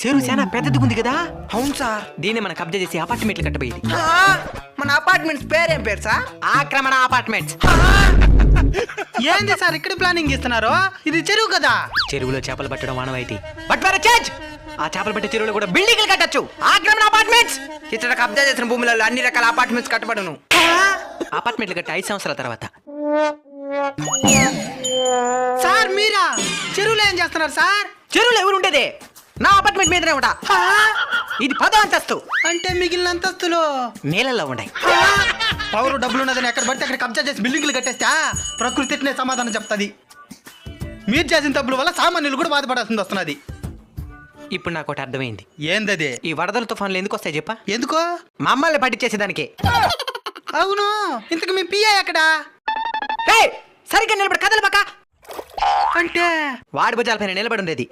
చెరువు చాలా పెద్దది ఉంది కదా? అవును సార్. దీన్ని మనం కబ్జా చేసి అపార్ట్మెంట్లు కట్టబోయేది. మన అపార్ట్మెంట్స్ పేరేం పేరు సార్? ఆక్రమణ అపార్ట్మెంట్స్. ఏంది సార్ ఇక్కడ ప్లానింగ్ ఇస్తున్నారు ఇది చెరువు కదా. చెరువులో చేపలు పట్టడం మానవాయితీ. బట్ వేరే చేంజ్ ఆ చేపలు పట్టే చెరువులో కూడా బిల్డింగ్లు కట్టచ్చు. ఆక్రమణ అపార్ట్మెంట్స్. ఇతర కబ్జా చేసిన భూములలో అన్ని రకాల అపార్ట్మెంట్స్ కట్టబడును. అపార్ట్మెంట్లు కట్టి ఐదు సంవత్సరాల తర్వాత. సార్ మీరా? చెరువులో ఏం చేస్తున్నారు సార్? చెరువులో ఎవరు ఉండేదే? నా అపార్ట్మెంట్ మీదనే ఉంటా. ఇది పదో అంతస్తు. అంటే మిగిలిన అంతస్తులు? నీళ్ళల్లో ఉన్నాయి. పవర్ డబ్బులు ఉన్నదని ఎక్కడ పడితే అక్కడ కబ్జా చేసి బిల్డింగ్లు కట్టేస్తా ప్రకృతి సమాధానం చెప్తుంది. మీరు చేసిన తప్పుల వల్ల సామాన్యులు కూడా బాధపడాల్సింది వస్తున్నది. ఇప్పుడు నాకు ఒకటి అర్థమైంది. ఏందది? ఈ వరదల తుఫాన్లు ఎందుకు వస్తాయి చెప్పా? ఎందుకో? మమ్మల్ని పట్టించేసేదానికి. అవును. ఇంతకు మీ పియ్య ఎక్కడా? సరిగ్గా నిలబడి కదలు పక్క అంటే వాడి భుజాలపైన నిలబడి ఉండేది.